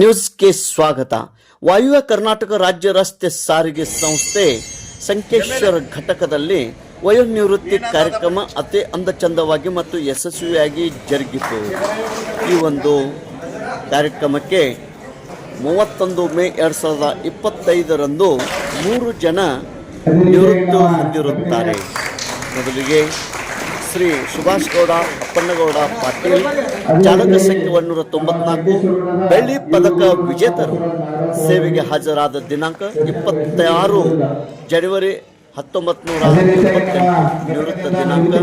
ನ್ಯೂಸ್ಗೆ ಸ್ವಾಗತ. ವಾಯುವ್ಯ ಕರ್ನಾಟಕ ರಾಜ್ಯ ರಸ್ತೆ ಸಾರಿಗೆ ಸಂಸ್ಥೆ, ಸಂಕೇಶ್ವರ ಘಟಕದಲ್ಲಿ ವಯೋನಿವೃತ್ತಿ ಕಾರ್ಯಕ್ರಮ ಅತಿ ಅಂದಚಂದವಾಗಿ ಮತ್ತು ಯಶಸ್ವಿಯಾಗಿ ಜರುಗಿತು. ಈ ಒಂದು ಕಾರ್ಯಕ್ರಮಕ್ಕೆ ಮೂವತ್ತೊಂದು ಮೇ ಎರಡು ಸಾವಿರದ ಇಪ್ಪತ್ತೈದರಂದು ಮೂರು ಜನ ನಿವೃತ್ತಿ ಹೊಂದಿರುತ್ತಾರೆ. ಮೊದಲಿಗೆ ಶ್ರೀ ಸುಭಾಷ್ ಗೌಡ ಅಪ್ಪಣ್ಣಗೌಡ ಪಾಟೀಲ್, ಚಾಲಕ ಸಂಖ್ಯೆ ಒಂದೂರ ತೊಂಬತ್ನಾಲ್ಕು ಬೆಳ್ಳಿ ಪದಕ ವಿಜೇತರು ಸೇವೆಗೆ ಹಾಜರಾದ ದಿನಾಂಕ ಇಪ್ಪತ್ತಾರು ಜನವರಿ ಹತ್ತೊಂಬತ್ತು ನೂರ ನಿವೃತ್ತ ದಿನಾಂಕ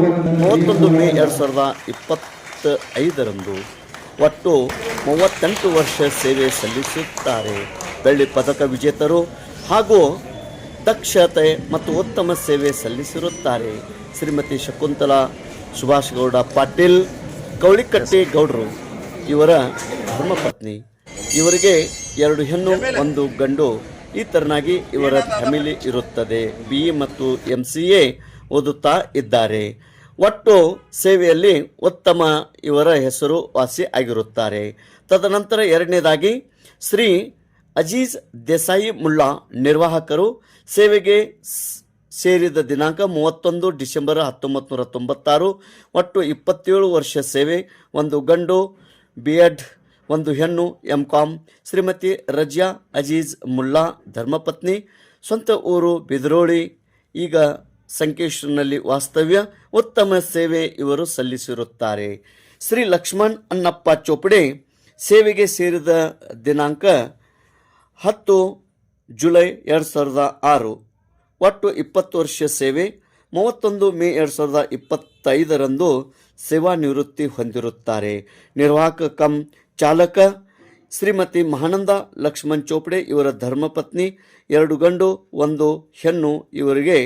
ಮೂವತ್ತೊಂದು ಮೇ ಎರಡು ಸಾವಿರದ ಇಪ್ಪತ್ತ ಐದರಂದು ಒಟ್ಟು ಮೂವತ್ತೆಂಟು ವರ್ಷ ಸೇವೆ ಸಲ್ಲಿಸುತ್ತಾರೆ. ಬೆಳ್ಳಿ ಪದಕ ವಿಜೇತರು ಹಾಗೂ ದಕ್ಷತೆ ಮತ್ತು ಉತ್ತಮ ಸೇವೆ ಸಲ್ಲಿಸಿರುತ್ತಾರೆ. ಶ್ರೀಮತಿ ಶಕುಂತಲಾ ಸುಭಾಷ್ ಗೌಡ ಪಾಟೀಲ್, ಕೌಳಿಕಟ್ಟಿ ಗೌಡರು. ಇವರ ಧರ್ಮಪತ್ನಿ ಇವರಿಗೆ ಎರಡು ಹೆಣ್ಣು, ಒಂದು ಗಂಡು. ಈ ತರನಾಗಿ ಇವರ ಫ್ಯಾಮಿಲಿ ಇರುತ್ತದೆ. ಬಿ ಮತ್ತು ಎಂ ಸಿ ಎ ಓದುತ್ತಾ ಇದ್ದಾರೆ. ಒಟ್ಟು ಸೇವೆಯಲ್ಲಿ ಉತ್ತಮ ಇವರ ಹೆಸರು ವಾಸಿ ಆಗಿರುತ್ತಾರೆ. ತದನಂತರ ಎರಡನೇದಾಗಿ ಶ್ರೀ ಅಜೀಜ್ ದೇಸಾಯಿ ಮುಲ್ಲಾ ನಿರ್ವಾಹಕರು ಸೇವೆಗೆ ಸೇರಿದ ದಿನಾಂಕ ಮೂವತ್ತೊಂದು ಡಿಸೆಂಬರ್ ಹತ್ತೊಂಬತ್ತು ನೂರ ತೊಂಬತ್ತಾರು ಒಟ್ಟು ಇಪ್ಪತ್ತೇಳು ವರ್ಷ ಸೇವೆ, ಒಂದು ಗಂಡು ಬಿ ಎಡ್ ಒಂದು ಹೆಣ್ಣು ಎಂ ಕಾಮ್ ಶ್ರೀಮತಿ ರಜಿಯಾ ಅಜೀಜ್ ಮುಲ್ಲಾ, ಧರ್ಮಪತ್ನಿ, ಸ್ವಂತ ಊರು ಬಿದ್ರೋಳಿ, ಈಗ ಸಂಕೇಶ್ವರನಲ್ಲಿ ವಾಸ್ತವ್ಯ, ಉತ್ತಮ ಸೇವೆ ಇವರು ಸಲ್ಲಿಸಿರುತ್ತಾರೆ. ಶ್ರೀ ಲಕ್ಷ್ಮಣ್ ಅಣ್ಣಪ್ಪ ಚೋಪಡೆ ಸೇವೆಗೆ ಸೇರಿದ ದಿನಾಂಕ ಹತ್ತು ಜುಲೈ ಎರಡು ಸಾವಿರದ ಆರು. ಒಟ್ಟು ಇಪ್ಪತ್ತು ವರ್ಷ ಸೇವೆ, ಮೂವತ್ತೊಂದು ಮೇ ಎರಡು ಸಾವಿರದ ಇಪ್ಪತ್ತೈದರಂದು ಸೇವಾ ನಿವೃತ್ತಿ ಹೊಂದಿರುತ್ತಾರೆ. ನಿರ್ವಾಹಕ ಕಂ. ಚಾಲಕ ಶ್ರೀಮತಿ ಮಹಾನಂದ ಲಕ್ಷ್ಮಣ್ ಚೋಪಡೆ ಇವರ ಧರ್ಮಪತ್ನಿ, ಎರಡು ಗಂಡು, ಒಂದು ಹೆಣ್ಣು ಇವರಿಗೆ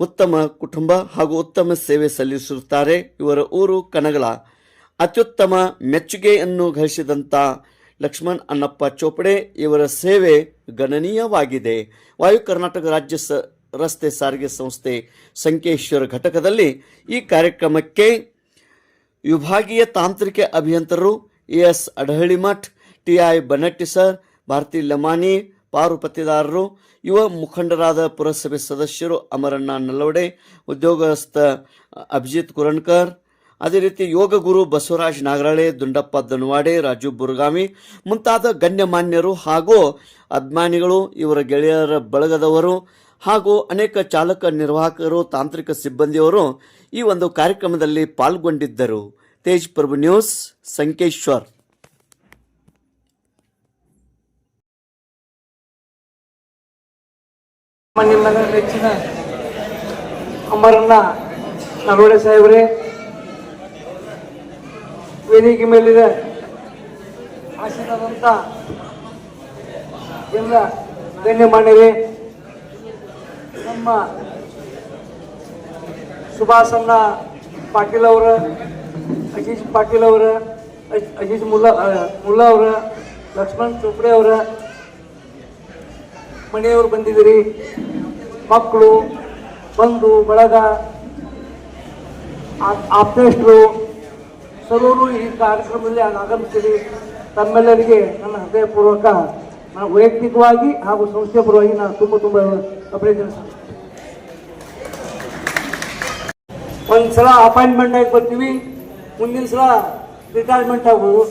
ಉತ್ತಮ ಕುಟುಂಬ ಹಾಗೂ ಉತ್ತಮ ಸೇವೆ ಸಲ್ಲಿಸುತ್ತಾರೆ. ಇವರ ಊರು ಕನಗಲ. ಅತ್ಯುತ್ತಮ ಮೆಚ್ಚುಗೆಯನ್ನು ಗಳಿಸಿದಂಥ ಲಕ್ಷ್ಮಣ್ ಅಣ್ಣಪ್ಪ ಚೋಪಡೆ ಇವರ ಸೇವೆ ಗಣನೀಯವಾಗಿದೆ. ವಾಯು ಕರ್ನಾಟಕ ರಾಜ್ಯ ಸ, ರಸ್ತೆ ಸಾರಿಗೆ ಸಂಸ್ಥೆ ಸಂಕೇಶ್ವರ ಘಟಕದಲ್ಲಿ ಈ ಕಾರ್ಯಕ್ರಮಕ್ಕೆ ವಿಭಾಗೀಯ ತಾಂತ್ರಿಕ ಅಭಿಯಂತರರು A S Adahalimath T I Banatti sir, Bharati Lamani ಪಾರುಪತಿದಾರರು ಯುವ ಮುಖಂಡರಾದ ಪುರಸಭೆ ಸದಸ್ಯರು ಅಮರಣ್ಣ ನಲ್ಲವಡೆ, ಉದ್ಯೋಗಸ್ಥ ಅಭಿಜಿತ್ ಕುರಣ್ಕರ್ ಅದೇ ರೀತಿ ಯೋಗ ಗುರು ಬಸವರಾಜ್ ನಾಗರಾಳೆ, ದುಂಡಪ್ಪ ದನ್ವಾಡೆ, ರಾಜು ಬುರ್ಗಾಮಿ ಮುಂತಾದ ಗಣ್ಯಮಾನ್ಯರು ಹಾಗೂ ಅಭಿಮಾನಿಗಳು, ಇವರ ಗೆಳೆಯರ ಬಳಗದವರು ಹಾಗೂ ಅನೇಕ ಚಾಲಕ ನಿರ್ವಾಹಕರು, ತಾಂತ್ರಿಕ ಸಿಬ್ಬಂದಿಯವರು ಈ ಒಂದು ಕಾರ್ಯಕ್ರಮದಲ್ಲಿ ಪಾಲ್ಗೊಂಡಿದ್ದರು. ತೇಜ್ ಪ್ರಭು ನ್ಯೂಸ್, ಸಂಕೇಶ್ವರ್. ಅಮರಣ್ಣ ನರೋಡೆ ಸಾಹೇಬ್ರೆ ವೇದಿಕೆ ಮೇಲಿದೆ. ಆಸೀನದಂತ ಎಲ್ಲ ಗಣ್ಯಮಾನ್ಯರೇ ನಮ್ಮ ಸುಭಾಸನ್ನ ಪಾಟೀಲ್ ಅವರ, ಅಜೀಜ್ ಪಾಟೀಲ್ ಅವರ, ಅಜ್- ಅಜೀಜ್ ಮುಲ್ಲಾ ಮುಲ್ಲಾ ಅವರ, ಲಕ್ಷ್ಮಣ್ ಚೋಪ್ಡೆ ಅವರ, ಮನೆಯವರು ಬಂದಿದ್ದೀರಿ. ಮಕ್ಕಳು ಬಂಧು ಬಳಗ ಆಪ್ತೇಷ್ಟರು ಸರ್ವರು ಈ ಕಾರ್ಯಕ್ರಮದಲ್ಲಿ ಆಗಮಿಸಿರಿ ತಮ್ಮೆಲ್ಲರಿಗೆ ನನ್ನ ಹೃದಯಪೂರ್ವಕ ನಾನು ವೈಯಕ್ತಿಕವಾಗಿ ಹಾಗೂ ಸಂಸ್ಥೆ ಪರವಾಗಿ ನಾನು ತುಂಬ ತುಂಬ ಅಭಿನಂದಿಸ್ತೀನಿ ಒಂದ್ಸಲ ಅಪಾಯಿಂಟ್ಮೆಂಟ್ ಆಗಿ ಬರ್ತೀವಿ. ಮುಂದಿನ ಸಲ ರಿಟೈರ್ಮೆಂಟ್ ಆಗ್ಬೋದು.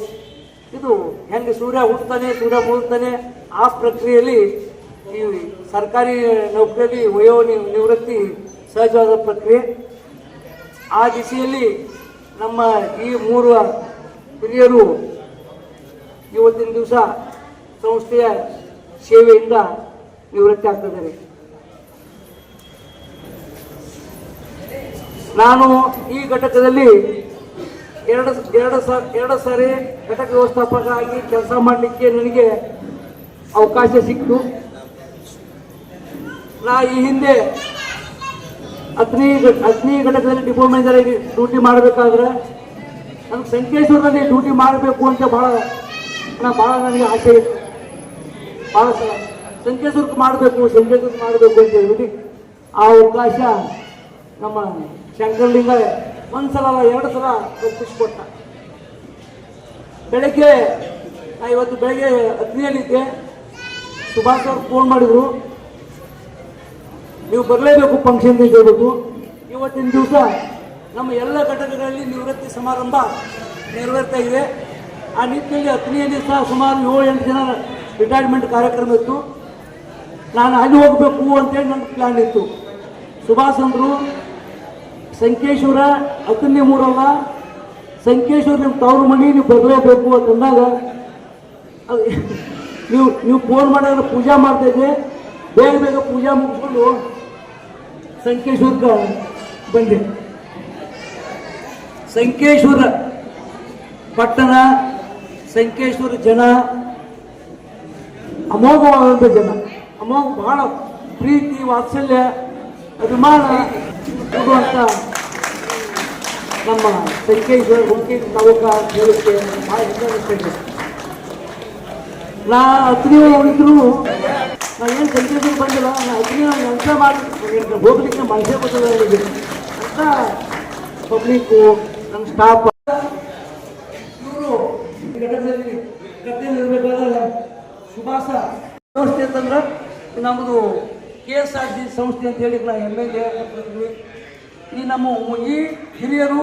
ಇದು ಹೆಂಗೆ ಸೂರ್ಯ ಹುಟ್ಟುತ್ತಾನೆ, ಸೂರ್ಯ ಮುಳುಗ್ತಾನೆ, ಆ ಪ್ರಕ್ರಿಯೆಯಲ್ಲಿ ಈ ಸರ್ಕಾರಿ ನೌಕರಿಯಲ್ಲಿ ವಯೋ ನಿವೃತ್ತಿ ಸಹಜವಾದ ಪ್ರಕ್ರಿಯೆ. ಆ ದಿಸೆಯಲ್ಲಿ ನಮ್ಮ ಈ ಮೂರು ಹಿರಿಯರು ಇವತ್ತಿನ ದಿವಸ ಸಂಸ್ಥೆಯ ಸೇವೆಯಿಂದ ನಿವೃತ್ತಿ ಆಗ್ತಿದ್ದಾರೆ. ನಾನು ಈ ಘಟಕದಲ್ಲಿ ಎರಡು ಎರಡು ಸ, ಎರಡು ಸಾರಿ ಘಟಕ ವ್ಯವಸ್ಥಾಪಕ ಆಗಿ ಕೆಲಸ ಮಾಡಲಿಕ್ಕೆ ನನಗೆ ಅವಕಾಶ ಸಿಕ್ತು ನಾ ಈ ಹಿಂದೆ ಹತ್ತನೇ ಹದಿನೈದು ಘಟಕದಲ್ಲಿ ಡಿಪೋ ಮ್ಯಾನೇಜರ್ ಆಗಿ ಡ್ಯೂಟಿ ಮಾಡಬೇಕಾದ್ರೆ. ನನಗೆ ಸಂಕೇಶ್ವರದಲ್ಲಿ ಡ್ಯೂಟಿ ಮಾಡಬೇಕು ಅಂತ ಭಾಳ ನಾನು ಭಾಳ ನನಗೆ ಆಸೆ ಇತ್ತು. ಭಾಳ ಸಲ ಸಂಕೇಶ್ವರಕ್ಕೆ ಮಾಡಬೇಕು ಸಂಕೇಶ್ವರಕ್ಕೆ ಮಾಡಬೇಕು ಅಂತ ಹೇಳ್ಬಿಟ್ಟು ಆ ಅವಕಾಶ ನಮ್ಮ ಶಂಕರಲಿಂಗ ಒಂದು ಸಲ ಎರಡು ಸಲ ಕಲ್ಪಿಸ್ಕೊಟ್ಟ ಬೆಳಗ್ಗೆ, ನಾ ಇವತ್ತು ಬೆಳಗ್ಗೆ ಹದಿನೇಳಿದ್ದೆ ಸುಭಾಷ್ ಅವ್ರು ಫೋನ್ ಮಾಡಿದ್ರು. ನೀವು ಬರಲೇಬೇಕು ಫಂಕ್ಷನ್ ಹೇಳಬೇಕು ಇವತ್ತಿನ ದಿವಸ ನಮ್ಮ ಎಲ್ಲ ಘಟಕಗಳಲ್ಲಿ ನಿವೃತ್ತಿ ಸಮಾರಂಭ ನೆರವೇರ್ತಾ ಇದೆ. ಆ ನಿಟ್ಟಿನಲ್ಲಿ ಹತ್ತನೆಯಲ್ಲಿ ಸಹ ಸುಮಾರು ಏಳು ಎಂಟು ಜನ ರಿಟೈರ್ಮೆಂಟ್ ಕಾರ್ಯಕ್ರಮ ಇತ್ತು. ನಾನು ಅಲ್ಲಿ ಹೋಗಬೇಕು ಅಂತೇಳಿ ನನ್ನ ಪ್ಲ್ಯಾನ್ ಇತ್ತು. ಸುಭಾಷ್ ಅಂದರು, ಸಂಕೇಶ್ವರ ಹತ್ತನೇ ಮೂರಲ್ಲ ಸಂಕೇಶ್ವರ ನಿಮ್ಮ ತವರು ಮನೆ ನೀವು ಬರಲೇಬೇಕು ಅಂತಂದಾಗ ನೀವು ನೀವು ಫೋನ್ ಮಾಡಿದ್ರೆ ಪೂಜಾ ಮಾಡ್ತಾ ಇದ್ದೆ. ಬೇಗ ಬೇಗ ಪೂಜಾ ಮುಗಿಸ್ಕೊಂಡು ಸಂಕೇಶ್ವರಕ್ಕೆ ಬಂದೆ. ಸಂಕೇಶ್ವರ ಪಟ್ಟಣ, ಸಂಕೇಶ್ವರ ಜನ ಅಮೋಘವಾದಂಥ ಜನ. ಅಮೋಘ ಬಹಳ ಪ್ರೀತಿ, ವಾತ್ಸಲ್ಯ, ಅಭಿಮಾನ ಕೊಡುವಂಥ ನಮ್ಮ ಸಂಕೇಶ್ವರ ಹುಡುಕಿ ತಾಲೂಕ ಹೇಳಕ್ಕೆ ಬಹಳ ಹೆಮ್ಮೆ ನಾ ಅಗ್ನಿ ಹೋಗಿದ್ರು ನಾ ಏನು ಸಂಕೇಶ್ವರ ಬಂದಿಲ್ಲ, ನಾ ಅಗ್ನಿ ನಾನು ಕೆಲಸ ಮಾಡಿ ಹೋಗ್ಲಿಕ್ಕೆ ಮನಸ್ಸೇ ಗೊತ್ತಿಲ್ಲ ನನಗೆ. ಅಂತ ಪಬ್ಲಿಕ್ಕು ನಮ್ಮ ಸ್ಟಾಫ್ ಇವರು ಘಟಕದಲ್ಲಿ ಕಥೆಯಲ್ಲಿರಬೇಕಾದ ಸುಭಾಷ ಸಂಸ್ಥೆ ಅಂತಂದ್ರೆ ನಮ್ಮದು ಕೆ ಎಸ್ ಆರ್ ಟಿ ಸಂಸ್ಥೆ ಅಂತ ಹೇಳಿ ನಾ ಎಂ ಎಲ್ ಎ ಈ ನಮ್ಮ ಈ ಹಿರಿಯರು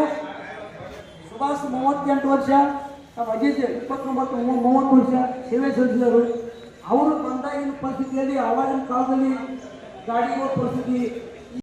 ಸುಭಾಷ್ ಮೂವತ್ತೆಂಟು ವರ್ಷ, ನಮ್ಮ ಅಜಿತ್ ಇಪ್ಪತ್ತೊಂಬತ್ತು ಮೂವತ್ತು ವರ್ಷ ಸೇವೆ ಸಲ್ಲಿಸಿದರು ಅವರು ಪರಿಸ್ಥಿತಿಯಲ್ಲಿ ಆವಾಗಿನ ಕಾಲದಲ್ಲಿ ಗಾಡಿಗಳ ಪರಿಸ್ಥಿತಿ